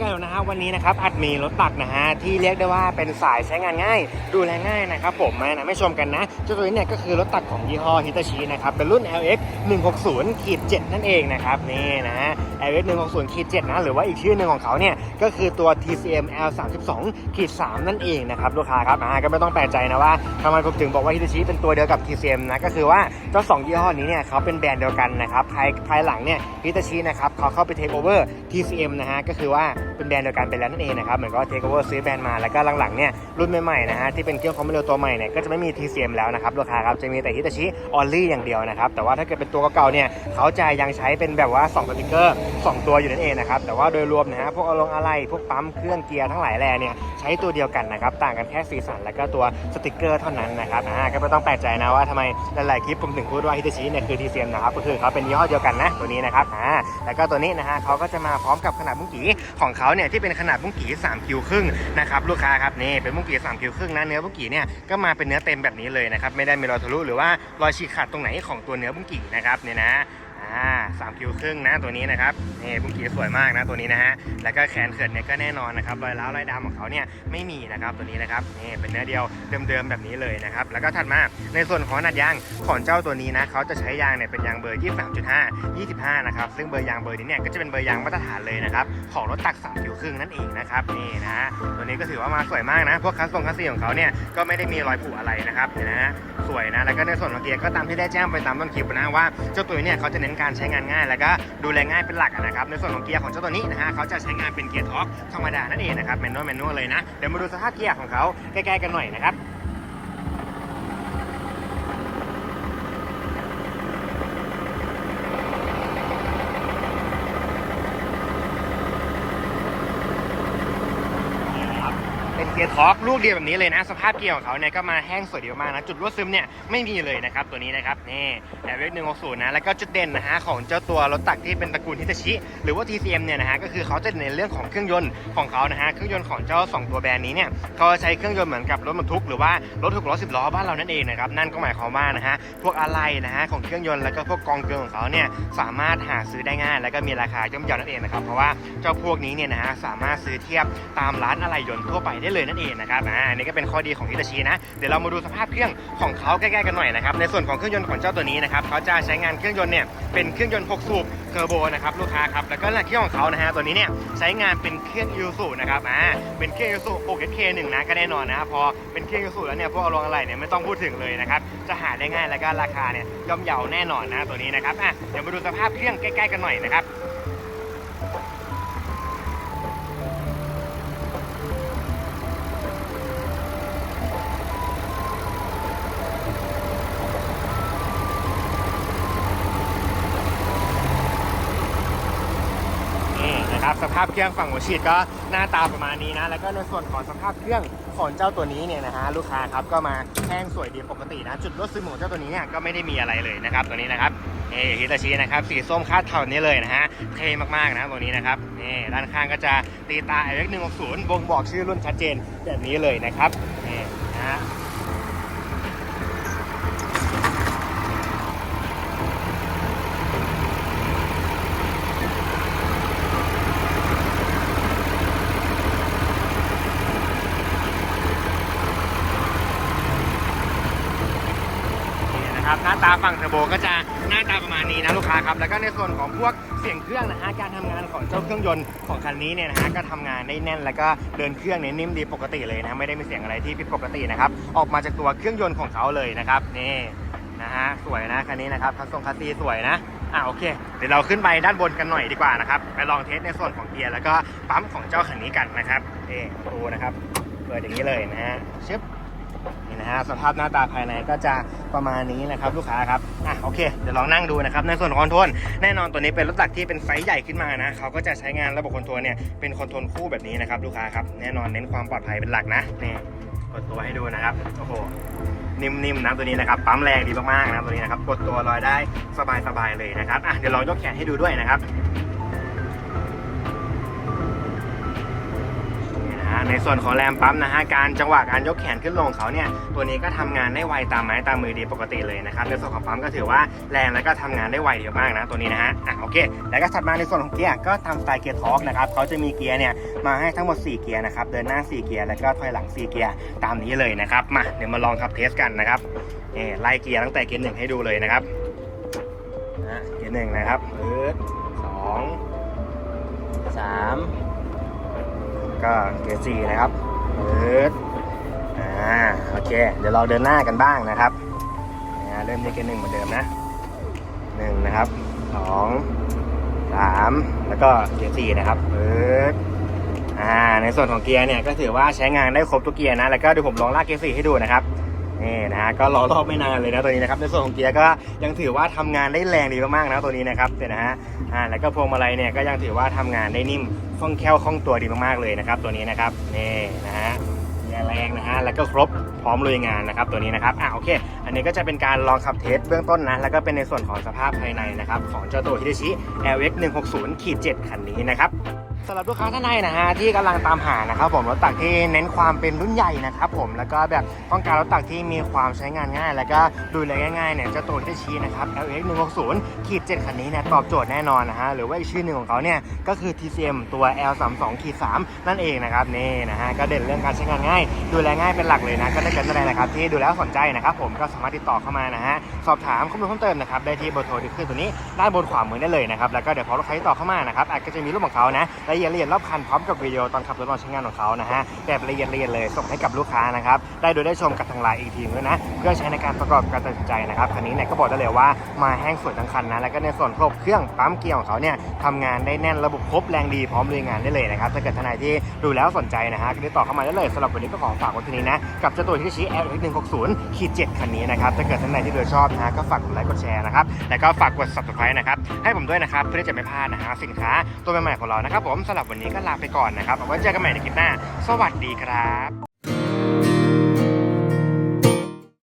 วันนี้นะครับอัดมีรถตักนะฮะที่เรียกได้ว่าเป็นสายใช้งานง่าย ดูแลง่ายนะครับผมมานะไม่ชมกันนะเจ้าตัวนี้เนี่ยก็คือรถตักของยี่ห้อฮิตาชินะครับเป็นรุ่น LX 160ขีด7นั่นเองนะครับนี่นะฮะ LX 160ขีด7นะหรือว่าอีกชื่อหนึ่งของเขาเนี่ยก็คือตัว TCM L32 ขีด3นั่นเองนะครับลูกค้าครับอ่าก็ไม่ต้องแปลกใจนะว่าทำไมผมถึงบอกว่าฮิตาชิเป็นตัวเดียวกับ TCM นะก็คือว่าเจ้าสองยี่ห้อนี้เนี่ยเขาเป็นแบรนด์เดียวกันนะครับภายภายหลังเนี่ยฮิตาชินะครับเขาเข้าไปเทคโอเวอร์ TCM นะฮะก็คือว่า เป็นแบรนด์เดียวกันไปแล้วนั่นเองนะครับเหมือนก็เทคโอเวอร์ซื้อแบรนด์มาแล้วก็หลังๆเนี่ยรุ่นใหม่ๆนะฮะที่เป็นเครื่องคอมพิวเตอร์ตัวใหม่เนี่ยก็จะไม่มี TCM แล้วนะครับลูกค้าครับจะมีแต่ฮิตาชิออลลี่อย่างเดียวนะครับแต่ว่าถ้าเกิดเป็นตัวเก่าๆเนี่ยเขาจะยังใช้เป็นแบบว่า2สติกเกอร์2ตัวอยู่นั่นเองนะครับแต่ว่าโดยรวมนะฮะพวกอารมณ์อะไรพวกปั๊มเครื่องเกียร์ทั้งหลายแหล่เนี่ยใช้ตัวเดียวกันนะครับต่างกันแค่สีสันแล้วก็ตัวสติกเกอร์เท่านั้นนะครับอ่าก็ไม่ต้องแปลกใจนะว่าทำไมหลายๆคลิปผมถึงพูดว่าฮิตาชิเนี่ยคือ TCM นะครับก็คือเขาเป็นยี่ห้อเดียวกันนะตัวนี้นะครับอ่าแล้วก็ตัวนี้นะฮะเขาก็จะมาพร้อมกับขนาดบุ้งกีของเขาเนี่ยที่เป็นขนาดบุ้งกี่3คิวครึ่งนะครับลูกค้าครับนี่เป็นบุ้งกี่3คิวครึ่งนะเนื้อบุ้งกี่เนี่ยก็มาเป็นเนื้อเต็มแบบนี้เลยนะครับไม่ได้มีรอยทะลุหรือว่ารอยฉีกขาดตรงไหนของตัวเนื้อบุ้งกี่นะครับเนี่ยนะ อ่าสามคิวครึ่งนะตัวนี้นะครับนี่บุ้งกีสวยมากนะตัวนี้นะฮะแล้วก็แขนเขินเนี่ยก็แน่นอนนะครับรอยร้าวรอยดำของเขาเนี่ยไม่มีนะครับตัวนี้นะครับนี่เป็นเนื้อเดียวเดิมๆแบบนี้เลยนะครับแล้วก็ถัดมาในส่วนของขนาดยางของเจ้าตัวนี้นะเขาจะใช้ยางเนี่ยเป็นยางเบอร์ 23.5 25 นะครับซึ่งเบอร์ยางเบอร์นี้เนี่ยก็จะเป็นเบอร์ยางมาตรฐานเลยนะครับของรถตักสามคิวครึ่งนั่นเองนะครับนี่นะฮะตัวนี้ก็ถือว่ามาสวยมากนะพวกคัสตรงคัสซีของเขาเนี่ยก็ไม่ได้มีรอยผุอะไรนะครับเห็นะฮะสวยนะแล้วก็ในส่วนของเกียร์ก็ตามที่ได้แจ้งไปตามต้นคลิปนะว่าเจ้าตัวนี้เนี่ยเขาจะเน้นการใช้งานง่าย แล้วก็ดูแลง่ายเป็นหลักนะครับ ในส่วนของเกียร์ของเจ้าตัวนี้นะฮะเขาจะใช้งานเป็นเกียร์ท็อกธรรมดานั่นเองนะครับแมนนวลแมนนวลเลยนะเดี๋ยวมาดูสภาพเกียร์ของเขาใกล้ๆกันหน่อยนะครับ เป็นเกียร์ท็อกลูกเดียวแบบนี้เลยนะ สภาพเกียร์ของเขาเนี่ยก็มาแห้งสวยดีมากนะ จุดรั่วซึมเนี่ยไม่มีเลยนะครับ ตัวนี้นะครับนี่แอร์เวกหนึ่งหกศูนย์นะแล้วก็จุดเด่นนะฮะของเจ้าตัวรถตักที่เป็นตระกูลฮิตาชิหรือว่า TCM เนี่ยนะฮะก็คือเขาจะเน้นเรื่องของเครื่องยนต์ของเขานะฮะเครื่องยนต์ของเจ้า 2 ตัวแบรนด์นี้เนี่ยเขาใช้เครื่องยนต์เหมือนกับรถบรรทุกหรือว่ารถหกล้อสิบล้อบ้านเรานั่นเองนะครับนั่นก็หมายความว่านะฮะพวกอะไรนะฮะของเครื่องยนต์แล้วก็พวกกองเกลือของเขาเนี่ยสามารถหาซื้อได้ง่าย แล้วก็มีราคาย่อมเยานั่นเองนะครับเพราะว่าเจ้าพวกนี้เนี่ยนะฮะสามารถซื้อเทียบตามร้านอะไหล่ยนต์ทั่วไปได้เลยนั่นเองนะครับอ่าอันนี้ก็เป็นข้อดีของฮิตาชินะ เดี๋ยวเรามาดูสภาพเครื่องของเขาใกล้ๆกันหน่อยนะครับ ในส่วนของเครื่องยนต์ของเจ้าตัวนี้นะครับเขาจะใช้งานเครื่องยนต์เนี่ยเป็นเครื่องยนต์ 6 สูบเทอร์โบนะครับลูกค้าครับ แล้วก็เครื่องของเขานะฮะตัวนี้เนี่ยใช้งานเป็นเครื่องยูสุนะครับอ่าเป็นเครื่องยูสุ 6SK1 นะก็แน่นอนนะพอเป็นเครื่องยูสุแล้วเนี่ยพวกอารมณ์อะไรเนี่ยไม่ต้องพูดถึงเลยนะครับจะหาได้ง่ายแล้วก็ราคาเนี่ยย่อมเยาแน่นอนนะตัวนี้นะครับอะเดี๋ยวมาดูสภาพเครื่องใกล้ๆกันหน่อยนะครับ นะครับสภาพเครื่องฝั่งหัวฉีดก็หน้าตาประมาณนี้นะ แล้วก็ในส่วนของสภาพเครื่องของเจ้าตัวนี้เนี่ยนะฮะลูกค้าครับก็มาแห้งสวยดีปกตินะ จุดรถซึมของเจ้าตัวนี้เนี่ยก็ไม่ได้มีอะไรเลยนะครับตัวนี้นะครับนี่ฮิตาชินะครับสีส้มคาดเท่านี้เลยนะฮะเท่มากๆนะตัวนี้นะครับนี่ด้านข้างก็จะตีตา LX 160บ่งบอกชื่อรุ่นชัดเจนแบบนี้เลยนะครับนี่นะฮะ นี่นะครับหน้า ตาฝั่งเทอร์โบก็จะหน้าตาประมาณนี้นะลูกค้าครับ แล้วก็ในส่วนของพวกเสียงเครื่องนะฮะการทำงานของเจ้าเครื่องยนต์ของคันนี้เนี่ยนะฮะก็ทำงานได้แน่น แล้วก็เดินเครื่องเนี่ยนิ่มดีปกติเลยนะไม่ได้มีเสียงอะไรที่ผิดปกตินะครับออกมาจากตัวเครื่องยนต์ของเขาเลยนะครับนี่นะฮะสวยนะคันนี้นะครับคัสซงคัสซีสวยนะอะโอเค เดี๋ยวเราขึ้นไปด้านบนกันหน่อยดีกว่านะครับไปลองเทสในส่วนของเกียร์แล้วก็ปั๊มของเจ้าคันนี้กันนะครับนี่ดูนะครับเปิดอย่างนี้เลยนะฮะชึบ ฮะสภาพหน้าตาภายในก็จะประมาณนี้นะครับลูกค้าครับอะโอเค เดี๋ยวลองนั่งดูนะครับในส่วนของคอนโทรลแน่นอนตัวนี้เป็นรถตักที่เป็นไซส์ใหญ่ขึ้นมานะเขาก็จะใช้งานระบบคอนโทรลเนี่ยเป็นคอนโทรลคู่แบบนี้นะครับลูกค้าครับแน่นอนเน้นความปลอดภัยเป็นหลักนะนี่กดตัวให้ดูนะครับโอ้โหนิ่มๆนะตัวนี้นะครับปั๊มแรงดีมากๆนะตัวนี้นะครับกดตัวลอยได้สบายๆเลยนะครับอะเดี๋ยวลองยกแขนให้ดูด้วยนะครับ ในส่วนของแรมปั๊มนะฮะการจังหวะการยกแขนขึ้นลงเขาเนี่ยตัวนี้ก็ทำงานได้ไวตามไม้ตามมือดีปกติเลยนะครับในส่วนของปั๊มก็ถือว่าแรงแล้วก็ทำงานได้ไวเยอะมากนะตัวนี้นะฮะอะโอเค แล้วก็ถัดมาในส่วนของเกียร์ก็ทำสไตล์เกียร์ทอร์กนะครับเขาจะมีเกียร์เนี่ยมาให้ทั้งหมด 4 เกียร์นะครับเดินหน้า 4 เกียร์แล้วก็ถอยหลัง 4 เกียร์ตามนี้เลยนะครับมาเดี๋ยวมาลองขับเทสกันนะครับนี่ไล่เกียร์ตั้งแต่เกียร์หนึ่งให้ดูเลยนะครับอะเกียร์หนึ่งนะครับปึ๊ดสองสาม ก็เกียร์สี่นะครับปึ๊ดอ่าโอเค เดี๋ยวเราเดินหน้ากันบ้างนะครับเริ่มที่เกียร์หนึ่งเหมือนเดิมนะหนึ่งนะครับสองสามแล้วก็เกียร์สี่นะครับปึ๊ดอ่าในส่วนของเกียร์เนี่ยก็ถือว่าใช้งานได้ครบทุกเกียร์นะแล้วก็เดี๋ยวผมลองลากเกียร์สี่ให้ดูนะครับนี่นะฮะก็รอรอบไม่นานเลยนะตัวนี้นะครับในส่วนของเกียร์ก็ยังถือว่าทำงานได้แรงดีมากๆนะตัวนี้นะครับเดี๋ยนะฮะ อ่าแล้วก็พวงมาลัยเนี่ยก็ยังถือว่าทำงานได้นิ่มคล่องแคล่วคล่องตัวดีมากๆเลยนะครับ ตัวนี้นะครับนี่นะฮะเกียแรงนะฮะแล้วก็ครบพร้อมลุยงานนะครับตัวนี้นะครับอ่าโอเค อันนี้ก็จะเป็นการลองขับเทสเบื้องต้นนะ แล้วก็เป็นในส่วนของสภาพภายในนะครับของเจ้าตัวฮิตาชิ LX 160ขีด7คันนี้นะครับ สำหรับลูกค้าท่านใดนะฮะที่กำลังตามหานะครับผมรถตักที่เน้นความเป็นรุ่นใหญ่นะครับผมแล้วก็แบบต้องการรถตักที่มีความใช้งานง่าย แล้วก็ดูแลง่ายๆเนี่ยเจ้าตัวฮิตาชินะครับ LX 160ขีด7คันนี้เนี่ยตอบโจทย์แน่นอนนะฮะหรือว่าอีกชื่อหนึ่งของเขาเนี่ยก็คือ TCM ตัว L32 ขีด3นั่นเองนะครับนี่นะฮะก็เด่นเรื่องการใช้งานง่าย ดูแลง่ายเป็นหลักเลยนะก็ได้เกิดอะไรนะครับที่ดูแล้วสนใจนะครับผมก็สามารถติดต่อเข้ามานะฮะสอบถามข้อมูลเพิ่มเติมนะครับได้ที่เบอร์โทรที่ขึ้นตัวนี้ด้านบนขวามือได้เลยนะครับแล้วก็เดี๋ยวพอลูกค้าติดต่อเข้ามานะครับอาจจะมีรูปของเขานะรายละเอียดละเอียดรอบคันพร้อมกับวิดีโอตอนขับรถลองใช้งานของเขานะฮะแบบละเอียดละเอียดเลยส่งให้กับลูกค้านะครับได้โดูได้ชมกับทางไลน์อีกทีนึงด้วยนะเพื่อใช้ในการประกอบการตัดสินใจนะครับคันนี้เนี่ยก็บอกได้เลยว่ามาแห้งสวยทั้งคันนะแล้วก็ในส่วนครบเครื่องปั๊มเกียร์ของเขาเนี่ยทำงานได้แน่นระบบครบแรงดีพร้อมลุยงานได้เลยนะครับถ้าเกิดท่านไหนที่ดูแล้วสนใจนะฮะก็ติดต่อเข้ามาได้เลยสำหรับวันนี้ก็ขอฝากไว้ที่นี้นะกับเจ้าตัวที่ชี้ L X 1 6 0ขีด7คันนี้นะครับถ้าเกิดท่านไหนที่ดูชอบนะฮะก็ฝากกดไลค์กดแชร์นะครับแล้วก็ฝากกด subscribe นะครับให้ผมด้วยนะครับเพื่อที่จะไม่พลาดนะฮะสินค้าตัวใหม่ๆของเรานะครับผมสำหรับวันนี้ก็ลาไปก่อนนะครับเอาไว้เจอกันใหม่ในคลิปหน้า สวัสดีครับ